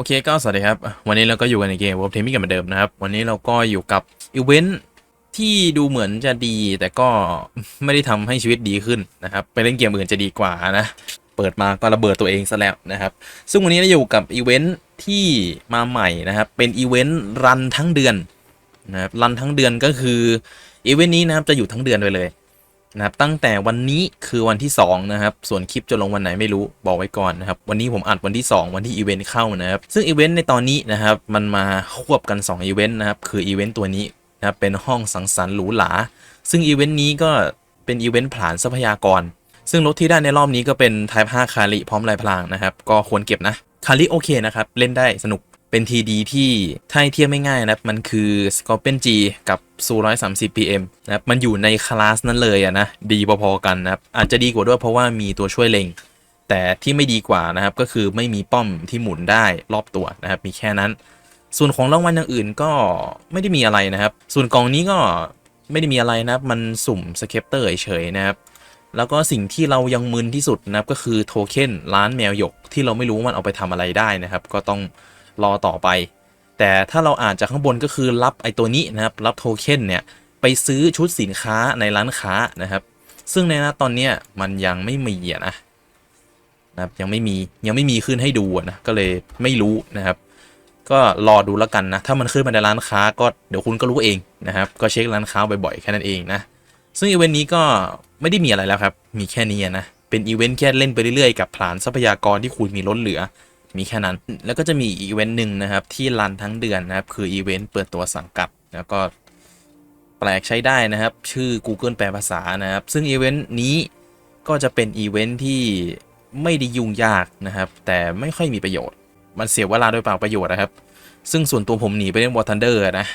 โอเคก็สวัสดีครับ วันนี้เราก็อยู่กันในเกม World Teaming กันเหมือนเดิมนะครับ วันนี้เราก็อยู่กับอีเวนท์ที่ดูเหมือนจะดี แต่ก็ไม่ได้ทำให้ชีวิตดีขึ้นนะครับ ไปเล่นเกมอื่นจะดีกว่านะ เปิดมาก็ระเบิดตัวเองซะแล้วนะครับ ซึ่งวันนี้เราอยู่กับอีเวนท์ที่มาใหม่นะครับ เป็นอีเวนต์รันทั้งเดือนนะครับรันทั้งเดือนก็คืออีเวนต์นี้นะครับจะอยู่ทั้งเดือนไปเลย นะครับตั้งแต่วันนี้คือวันที่ 2 นะครับ ส่วนคลิปจะลงวันไหนไม่รู้บอกไว้ก่อนนะครับ วันนี้ผมอัดวันที่ 2 วันที่อีเวนต์เข้านะครับ ซึ่งอีเวนต์ในตอนนี้นะครับ มันมาควบกัน2อีเวนต์นะครับ คืออีเวนต์ตัวนี้นะครับเป็นห้องสังสรรค์หรูหราซึ่งอีเวนต์นี้ก็เป็นอีเวนต์ผลานทรัพยากร ซึ่งรถที่ได้ในรอบนี้ก็เป็น Type 5 คาริพร้อมลายพลางนะครับ ก็ควรเก็บนะคาริโอเคนะครับเล่นได้สนุก เป็นทีดีที่ถ้าเทียบไม่ง่ายนะครับมันคือ Scorpion G กับ Su 130 PM นะครับมันอยู่ในคลาสนั้นเลยอะนะดีพอๆกันนะครับอาจจะดีกว่าด้วยเพราะว่ามีตัวช่วยเล็ง แต่ที่ไม่ดีกว่านะครับก็คือไม่มีป้อมที่หมุนได้รอบตัวนะครับมีแค่นั้น ส่วนของรางวัลอย่างอื่นก็ไม่ได้มีอะไรนะครับ ส่วนกล่องนี้ก็ไม่ได้มีอะไรนะครับมันสุ่มสเคปเตอร์เฉยๆนะครับแล้วก็สิ่งที่เรายังมึนที่สุดนะครับก็คือโทเค็นร้านแมวหยกที่เราไม่รู้ว่ามันเอาไปทำอะไรได้นะครับ ก็ต้อง รอต่อไป แต่ถ้าเราอ่านจากข้างบนก็คือรับไอตัวนี้นะครับ รับโทเค็นเนี่ยไปซื้อชุดสินค้าในร้านค้านะครับ ซึ่งในนะตอนเนี้ยมันยังไม่มีนะนะครับยังไม่มียังไม่มีขึ้นให้ดูนะก็เลยไม่รู้นะครับ ก็รอดูแล้วกันนะ ถ้ามันขึ้นมาในร้านค้าก็เดี๋ยวคุณก็รู้เองนะครับ ก็เช็คร้านค้าบ่อยๆแค่นั้นเองนะซึ่งอีเวนต์นี้ก็ไม่ได้มีอะไรแล้วครับ มีแค่นี้นะ เป็นอีเวนต์แค่เล่นไปเรื่อยๆ กับผลานทรัพยากรที่คุณมีล้นเหลือ มีแค่นั้น แล้วก็จะมีอีเวนต์หนึ่งนะครับ ที่รันทั้งเดือนนะครับ คืออีเวนต์เปิดตัวสังกัด แล้วก็แปลกใช้ได้นะครับ ชื่อ Google แปลภาษานะครับ ซึ่งอีเวนต์นี้ก็จะเป็นอีเวนต์ที่ไม่ได้ยุ่งยากนะครับ แต่ไม่ค่อยมีประโยชน์ มันเสียเวลาโดยเปล่าประโยชน์นะครับ ซึ่งส่วนตัวผมหนีไปเล่นวอร์ทันเดอร์นะ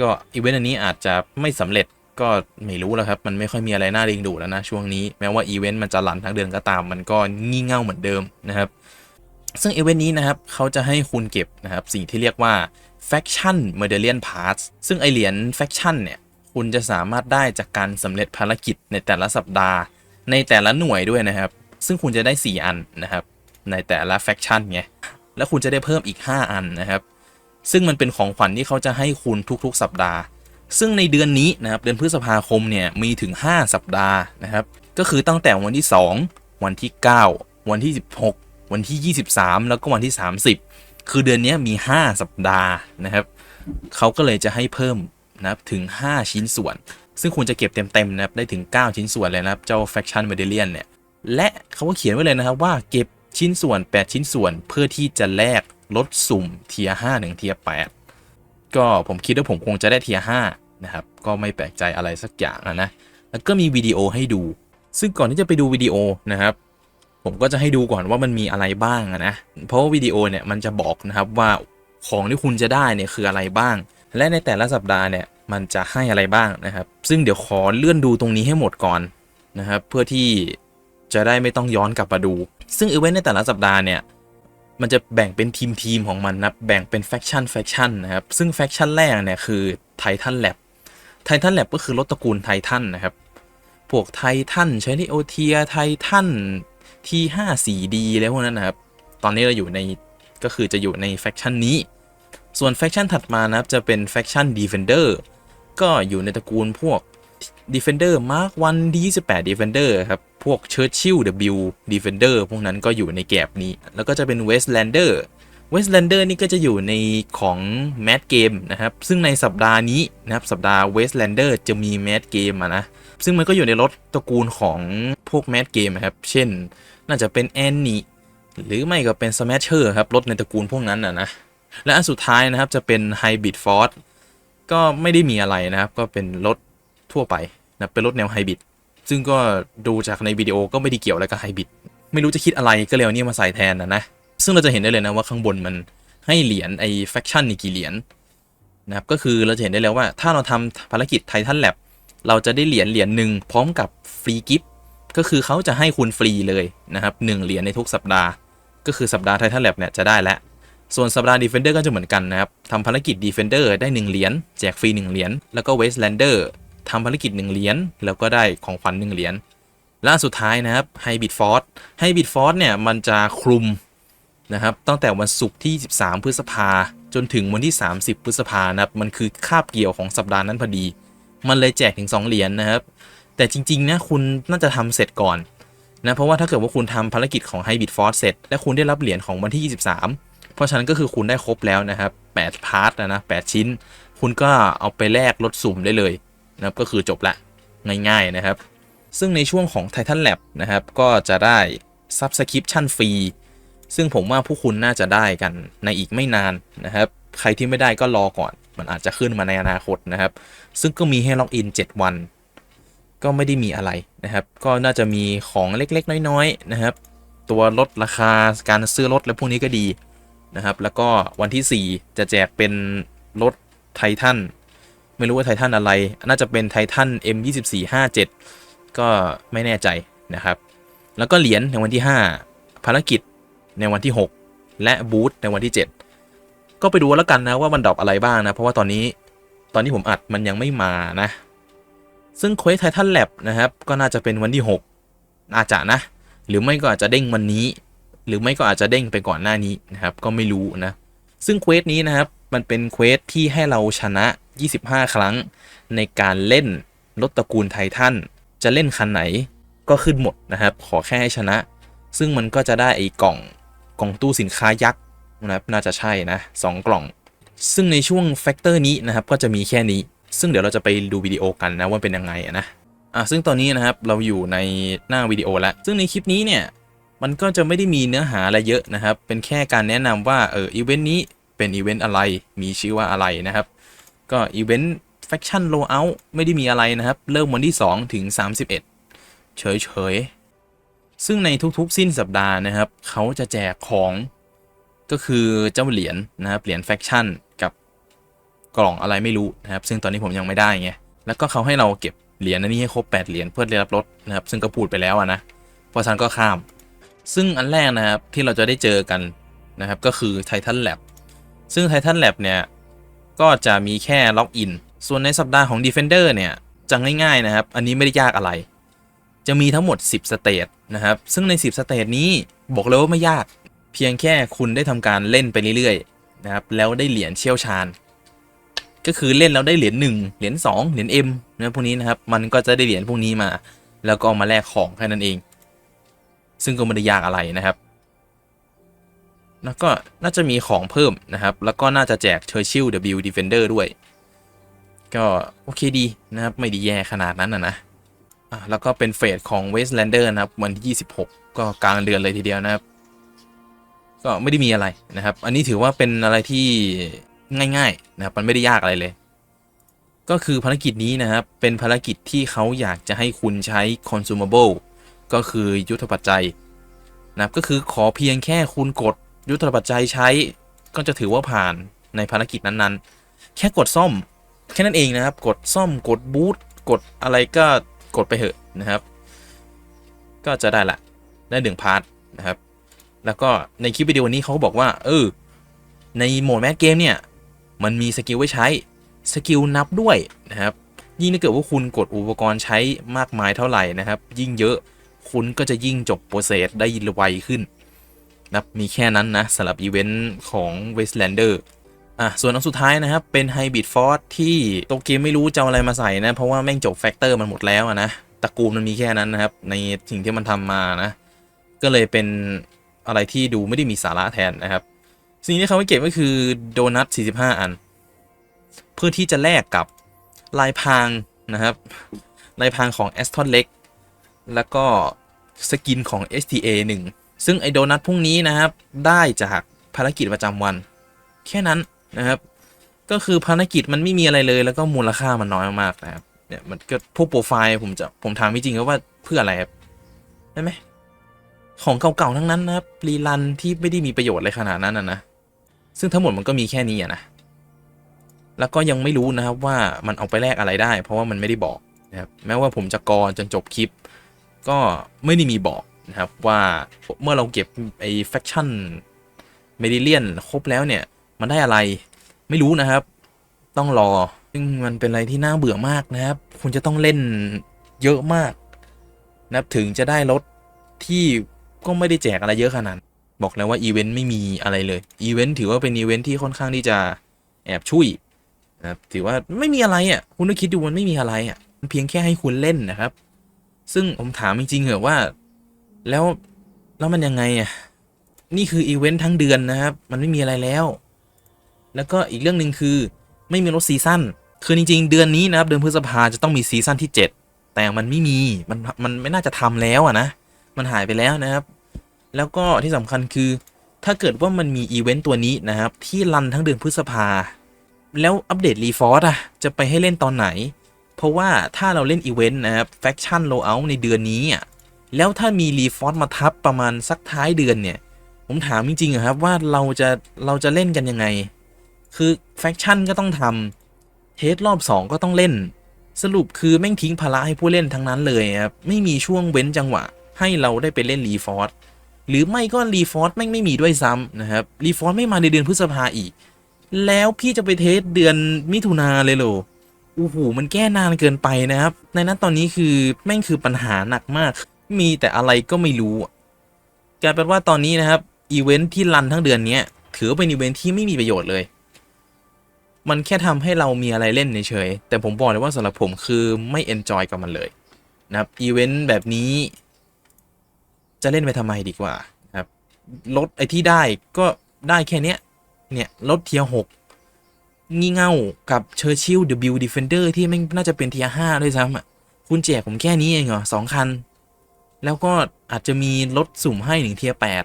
ก็อีเวนต์อันนี้อาจจะไม่สำเร็จก็ไม่รู้แล้วครับ มันไม่ค่อยมีอะไรน่าเริงดูแล้วนะช่วงนี้ แม้ว่าอีเวนต์มันจะรันทั้งเดือนก็ตาม มันก็งี่เง่าเหมือนเดิมนะครับ ซึ่งอีเวนต์นี้นะครับเขาจะให้คุณเก็บนะครับสิ่งที่เรียกว่า Faction Medallion Parts ซึ่งไอเหรียญ Faction เนี่ยคุณจะสามารถได้จากการสำเร็จภารกิจในแต่ละสัปดาห์ ในแต่ละหน่วยด้วยนะครับ ซึ่งคุณจะได้ 4 อันนะครับ ในแต่ละ Faction ไงแล้วคุณจะได้เพิ่มอีก 5 อันนะครับ ซึ่งมันเป็นของขวัญที่เขาจะให้คุณทุกๆ สัปดาห์ ซึ่งในเดือนนี้นะครับเดือนพฤษภาคมเนี่ยมีถึง 5 สัปดาห์นะครับก็คือตั้งแต่วันที่ 2 วันที่ 9 วันที่ 16 วันที่ 23 แล้วก็วันที่ 30 คือเดือนนี้มี 5 สัปดาห์นะครับเขาก็เลยจะให้เพิ่มนะครับถึง 5 ชิ้นส่วน ซึ่งคุณจะเก็บเต็มๆนะครับได้ถึง 9 ชิ้นส่วนเลยนะครับ เจ้า Faction Medallion เนี่ยและเขาก็เขียนไว้เลยนะครับว่าเก็บชิ้นส่วน 8 ชิ้นส่วนเพื่อที่จะแลกลดสุ่มเทียร์5ถึงเทียร์8ก็ผมคิดว่าผมคงจะได้เทียร์5นะครับก็ไม่แปลกใจอะไรสักอย่างอะนะแล้วก็มีวิดีโอให้ดู ซึ่งก่อนที่จะไปดูวิดีโอนะครับ ผมก็จะให้ดูก่อนว่ามันมีอะไรบ้างนะ เพราะว่าวิดีโอเนี่ยมันจะบอกนะครับว่าของที่คุณจะได้เนี่ยคืออะไรบ้าง และในแต่ละสัปดาห์เนี่ยมันจะให้อะไรบ้างนะครับ ซึ่งเดี๋ยวขอเลื่อนดูตรงนี้ให้หมดก่อนนะครับ เพื่อที่จะได้ไม่ต้องย้อนกลับมาดู ซึ่งอีเวนต์ในแต่ละสัปดาห์เนี่ยมันจะแบ่งเป็นทีมทีมของมันนะแบ่งเป็นแฟคชั่นแฟคชั่นนะครับ ซึ่งแฟคชั่นแรกเนี่ยคือไททันแลบไททันแลบก็คือรถตระกูลไททันนะครับ พวกไททันใช้ที่โอเทียไททัน ทีห้าสี่ดีแล้วพวกนั้นนะครับ ตอนนี้เราอยู่ในก็คือจะอยู่ในแฟคชั่นนี้ ส่วนแฟคชั่นถัดมานะครับ จะเป็นแฟคชั่นดีเฟนเดอร์ก็อยู่ในตระกูลพวก Defender Mark 1 D28 Defender ครับ พวก Churchill W Defender พวกนั้นก็อยู่ในแกบนี้ แล้วก็จะเป็น Westlander Westlander นี่ก็จะอยู่ในของ Mad Game นะครับ ซึ่งในสัปดาห์นี้นะครับ สัปดาห์ Westlander จะมี Mad Game ะนะ ซึ่งมันก็อยู่ในรถตระกูลของพวก Mad Game นะครับ เช่น น่าจะเป็น Annie หรือไม่ก็เป็น Smasher ครับ รถในตระกูลพวกนั้นอะนะ และอันสุดท้ายนะครับจะเป็น Hybrid Force ก็ไม่ได้มีอะไรนะครับ ก็เป็นรถทั่วไปนะเป็นรถแนวไฮบริดซึ่งก็ดูจากในวิดีโอก็ไม่ได้เกี่ยวอะไรกับไฮบริดไม่รู้จะคิดอะไรก็เลยเอานี่ยมาใส่แทนนะนะ ซึ่งเราจะเห็นได้เลยนะว่าข้างบนมันให้เหรียญไอ้แฟคชั่นนี่กี่เหรียญนะครับก็คือเราจะเห็นได้แล้วว่าถ้าเราทำภารกิจไททันแลบเราจะได้เหรียญเหรียญหนึ่งพร้อมกับฟรีกิฟต์ ก็คือเขาจะให้คุณฟรีเลยนะครับหนึ่งเหรียญในทุกสัปดาห์ ก็คือสัปดาห์ไททันแลบเนี่ยจะได้แล้วส่วนสัปดาห์ Defender ก็จะเหมือนกันนะครับทำภารกิจ Defender ได้ 1 เหรียญแจกฟรี 1 เหรียญแล้วก็ Wastelander ทำภารกิจ 1 เหรียญแล้วก็ได้ของขวัญ1เหรียญล่าสุดท้ายนะครับ Hybrid Force Hybrid Force เนี่ยมันจะคลุมนะครับตั้งแต่วันศุกร์ที่ 13 พฤษภาจนถึงวันที่ 30 พฤษภานะครับมันคือคาบเกี่ยวของสัปดาห์นั้นพอดี มันเลยแจกถึง 2 เหรียญนะครับ แต่จริงๆนะคุณน่าจะทำเสร็จก่อนนะเพราะว่าถ้าเกิดว่าคุณทำภารกิจของ Hybrid Force เสร็จ และคุณได้รับเหรียญของวันที่ 23 เพราะฉะนั้นก็คือคุณได้ครบแล้วนะครับ8พาร์ทนะนะ8ชิ้น คุณก็เอาไปแลกลดสุ่มได้เลยนะครับก็คือจบละง่ายๆนะครับ ซึ่งในช่วงของ Titan Lab นะครับก็จะได้ Subscription ฟรีซึ่งผมว่าผู้คุณน่าจะได้กันในอีกไม่นานนะครับ ใครที่ไม่ได้ก็รอก่อน มันอาจจะขึ้นมาในอนาคตนะครับ ซึ่งก็มีให้ล็อกอิน 7 วัน ก็ไม่ได้มีอะไรนะครับ ก็น่าจะมีของเล็กๆ น้อยๆนะครับ ตัวลดราคาการซื้อรถและพวกนี้ก็ดีนะครับ แล้วก็วันที่ 4 จะแจกเป็นรถไททันไม่รู้ว่าไททันอะไร น่าจะเป็นไททัน M2457 ก็ไม่แน่ใจนะครับ แล้วก็เหรียญในวันที่ 5 ภารกิจในวันที่ 6 และบูธในวันที่ 7 ก็ไปดูแล้วกันนะว่ามันดรอปอะไรบ้างนะ เพราะว่าตอนนี้ตอนที่ผมอัดมันยังไม่มานะ ซึ่งเควสไททันแลบนะครับ ก็น่าจะเป็นวันที่6อาจจะนะ หรือไม่ก็อาจจะเด้งวันนี้ หรือไม่ก็อาจจะเด้งไปก่อนหน้านี้นะครับ ก็ไม่รู้นะ ซึ่งเควสนี้นะครับ มันเป็นเควสที่ให้เราชนะ 25 ครั้ง ในการเล่นรถตระกูลไททัน จะเล่นคันไหนก็ขึ้นหมดนะครับ ขอแค่ให้ชนะ ซึ่งมันก็จะได้ไอ้กล่องกล่องตู้สินค้ายักษ์นะครับ น่าจะใช่นะสองกล่อง ซึ่งในช่วงแฟกเตอร์นี้นะครับ ก็จะมีแค่นี้ ซึ่งเดี๋ยวเราจะไปดูวิดีโอกันนะว่าเป็นยังไงนะอะซึ่งตอนนี้นะครับเราอยู่ในหน้าวิดีโอแล้ว ซึ่งในคลิปนี้เนี่ยมันก็จะไม่ได้มีเนื้อหาอะไรเยอะนะครับ เป็นแค่การแนะนำว่าเอออีเวนต์นี้เป็นอีเวนต์อะไร มีชื่อว่าอะไรนะครับ ก็อีเวนต์แฟคชั่นโลเอาไม่ได้มีอะไรนะครับ เริ่มวันที่ 2 ถึง 31 เฉยๆซึ่งในทุกๆ สิ้นสัปดาห์นะครับ เขาจะแจกของก็คือเจ้าเหรียญนะครับเหรียญแฟคชั่น กล่องอะไรไม่รู้นะครับ ซึ่งตอนนี้ผมยังไม่ได้ไง แล้วก็เขาให้เราเก็บเหรียญอันนี้ให้ครบ8เหรียญเพื่อได้รับรถนะครับ ซึ่งก็พูดไปแล้วอะนะ เพราะฉะนั้นก็ข้าม ซึ่งอันแรกนะครับที่เราจะได้เจอกันนะครับก็คือ Titan Lab ซึ่ง Titan Lab เนี่ยก็จะมีแค่ล็อกอิน ส่วนในสัปดาห์ของ Defender เนี่ยจะง่ายๆนะครับ อันนี้ไม่ได้ยากอะไร จะมีทั้งหมด 10 สเตจนะครับ ซึ่งใน 10 สเตจนี้บอกเลยว่าไม่ยาก เพียงแค่คุณได้ทำการเล่นไปเรื่อยๆนะครับ แล้วได้เหรียญเชี่ยวชาญ ก็คือเล่นแล้วได้เหรียญ1เหรียญ2เหรียญ M นะพวกนี้นะครับ มันก็จะได้เหรียญพวกนี้มา แล้วก็เอามาแลกของแค่นั้นเอง ซึ่งก็ไม่ได้ยากอะไรนะครับ แล้วก็น่าจะมีของเพิ่มนะครับ แล้วก็น่าจะแจก Churchill W Defender ด้วย ก็โอเคดีนะครับ ไม่ดีแย่ขนาดนั้นนะนะอะแล้วก็เป็นเฟสของ Wastelander นะครับ วันที่ 26 ก็กลางเดือนเลยทีเดียวนะครับ ก็ไม่ได้มีอะไรนะครับ อันนี้ถือว่าเป็นอะไรที่ ง่ายๆนะครับมันไม่ได้ยากอะไรเลย ก็คือภารกิจนี้นะครับเป็นภารกิจที่เขาอยากจะให้คุณใช้ consumable ก็คือยุทธปัจจัยนะครับก็คือขอเพียงแค่คุณกดยุทธปัจจัยใช้ ก็จะถือว่าผ่านในภารกิจนั้นๆ แค่กดซ่อมแค่นั้นเองนะครับ กดซ่อมกดบูตกดอะไรก็กดไปเถอะนะครับ ก็จะได้ละได้หนึ่งพาร์ทนะครับ แล้วก็ในคลิปวิดีโอนี้เขาบอกว่า เออ ในโหมดแมสเกมเนี่ย มันมีสกิลไว้ใช้สกิลนับด้วยนะครับ ยิ่งถ้าเกิดว่าคุณกดอุปกรณ์ใช้มากมายเท่าไหร่นะครับ ยิ่งเยอะคุณก็จะยิ่งจบโปรเซสได้ไวขึ้นนับมีแค่นั้นนะสำหรับอีเวนต์ของ Wastelander อะส่วนอันสุดท้ายนะครับ เป็น Hybrid Force ที่ตัวเกมไม่รู้จะเอาอะไรมาใส่นะ เพราะว่าแม่งจบแฟกเตอร์มันหมดแล้วนะตระกูลมันมีแค่นั้นนะครับ ในสิ่งที่มันทำมานะ ก็เลยเป็นอะไรที่ดูไม่ได้มีสาระแทนนะครับ สิ่งที่เขาไม่เก็บก็คือโดนัท 45 อัน เพื่อที่จะแลกกับลายพรางนะครับ ลายพรางของ a s t o n เล็กแล้วก็สกินของ STA 1 ซึ่งไอโดนัทพรุ่งนี้นะครับ ได้จากภารกิจประจำวัน แค่นั้นนะครับ ก็คือภารกิจมันไม่มีอะไรเลย แล้วก็มูลค่ามันน้อยมากๆนะครับเนี่ยมันก็พวกโปรไฟล์ผมจะผมถามจริงๆว่าเพื่ออะไรครับได้ไหมของเก่าๆทั้งนั้นนะครับรีรันที่ไม่ได้มีประโยชน์อะไรขนาดนั้นนะ ซึ่งทั้งหมดมันก็มีแค่นี้นะ แล้วก็ยังไม่รู้นะครับว่ามันเอาไปแลกอะไรได้ เพราะว่ามันไม่ได้บอกนะครับแม้ว่าผมจะกอจนจบคลิป ก็ไม่ได้มีบอกนะครับว่าเมื่อเราเก็บไอ้แฟคชั่นเมดิเลียนครบแล้วเนี่ย มันได้อะไรไม่รู้นะครับ ต้องรอ ซึ่งมันเป็นอะไรที่น่าเบื่อมากนะครับ คุณจะต้องเล่นเยอะมากนะครับถึงจะได้รถที่ก็ไม่ได้แจกอะไรเยอะขนาดนั้น บอกแล้วว่าอีเวนต์ไม่มีอะไรเลยอีเวนต์ถือว่าเป็นอีเวนต์ที่ค่อนข้างที่จะแอบช่วยนะครับถือว่าไม่มีอะไรอะคุณต้องคิดดูมันไม่มีอะไรอะมันเพียงแค่ให้คุณเล่นนะครับ ซึ่งผมถามจริงๆเหรอว่า แล้วแล้วมันยังไงอะนี่คืออีเวนต์ทั้งเดือนนะครับ มันไม่มีอะไรแล้ว แล้วก็อีกเรื่องหนึ่งคือไม่มีรถซีซั่นคือจริง ๆ เดือนนี้นะครับ เดือนพฤษภาจะต้องมีซีซั่นที่ 7 แต่มันไม่มีมันมันไม่น่าจะทำแล้วอะนะมันหายไปแล้วนะครับ แล้วก็ที่สำคัญคือ ถ้าเกิดว่ามันมีอีเวนต์ตัวนี้นะครับ ที่รันทั้งเดือนพฤษภา แล้วอัปเดตรีฟอร์อะจะไปให้เล่นตอนไหน เพราะว่าถ้าเราเล่นอีเวนต์นะครับแฟคชั่นโลเอาในเดือนนี้อะแล้วถ้ามีรีฟอร์มาทับประมาณสักท้ายเดือนเนี่ย ผมถามจริงๆอครับว่าเราจะเราจะเล่นกันยังไง คือแฟคชั่นก็ต้องทำเทสรอบ 2 ก็ต้องเล่น สรุปคือแม่งทิ้งภาระให้ผู้เล่นทั้งนั้นเลยครับ ไม่มีช่วงเว้นจังหวะ ให้เราได้ไปเล่นรีฟอร์ หรือไม่ก็รีฟอร์แม่ไม่มีด้วยซ้ำนะครับรีฟอร์ไม่มาในเดือนพฤษภาอีก แล้วพี่จะไปเทสเดือนมิถุนาเลยเหรอโอ้โหมันแก้นานเกินไปนะครับ ในนั้นตอนนี้คือแม่งคือปัญหาหนักมาก มีแต่อะไรก็ไม่รู้กลายเป็นว่าตอนนี้นะครับอีเวนท์ที่รันทั้งเดือนนี้ถือเป็นอีเวนท์ที่ไม่มีประโยชน์เลย มันแค่ทำให้เรามีอะไรเล่นเฉยแต่ผมบอกเลยว่าสำหรับผมคือไม่เอนจอยกับมันเลยนะครับอีเวนต์แบบนี้ จะเล่นไปทำไมดีกว่าครับลดไอ้ที่ได้ก็ได้แค่เนี้ย เนี่ยลดเทียหกงี่เง่ากับเชอร์ชิล W Defender ที่แม่งน่าจะเป็นเทียห้าด้วยซ้ำอะคุณแจกผมแค่นี้เองเหรอสองคัน แล้วก็อาจจะมีลดสุ่มให้หนึ่งเทียแปด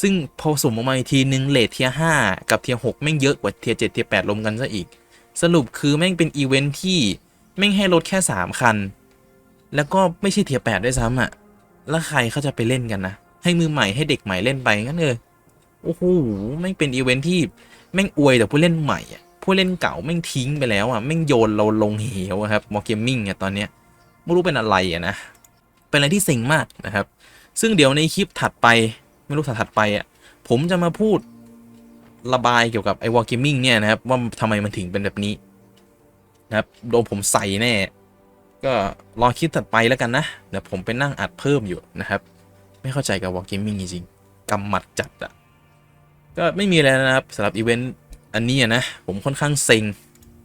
ซึ่งพอสุ่มออกมาอีกทีนึงเลทเทียห้ากับเทียหกแม่งเยอะกว่าเทียเจ็ดเทียแปดรวมกันซะอีก สรุปคือแม่งเป็นอีเวนท์ที่แม่งให้ลดแค่สามคัน แล้วก็ไม่ใช่เทียแปดด้วยซ้ำอะ แล้วใครเขาจะไปเล่นกันนะ ให้มือใหม่ให้เด็กใหม่เล่นไปงั้นเลยโอ้โหแม่งเป็นอีเวนท์ที่แม่งอวยแต่ผู้เล่นใหม่อะผู้เล่นเก่าแม่งทิ้งไปแล้วอะแม่งโยนเราลงเหวครับมอเกมมิ่งอะตอนเนี้ยไม่รู้เป็นอะไรอะนะเป็นอะไรที่เซ็งมากนะครับ ซึ่งเดี๋ยวในคลิปถัดไปไม่รู้ถัดๆไปอะผมจะมาพูดระบายเกี่ยวกับไอ้วอลเกมมิ่งเนี่ยนะครับว่าทำไมมันถึงเป็นแบบนี้นะครับโดนผมใส่แน่ ก็รอคลิปถัดไปแล้วกันนะ เดี๋ยวผมไปนั่งอัดเพิ่มอยู่นะครับ ไม่เข้าใจกับวอลเกมมิ่งจริงๆกำหมัดจัดอะก็ไม่มีอะไรนะครับสำหรับอีเวนต์อันนี้นะ ผมค่อนข้างเซ็ง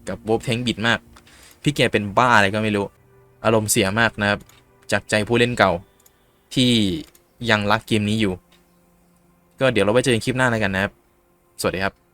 กับวอลเทงบิดมาก พี่แกเป็นบ้าอะไรก็ไม่รู้ อารมณ์เสียมากนะครับ จากใจผู้เล่นเก่าที่ยังรักเกมนี้อยู่ ก็เดี๋ยวเราไว้เจอกันคลิปหน้าแล้วกันนะครับ สวัสดีครับ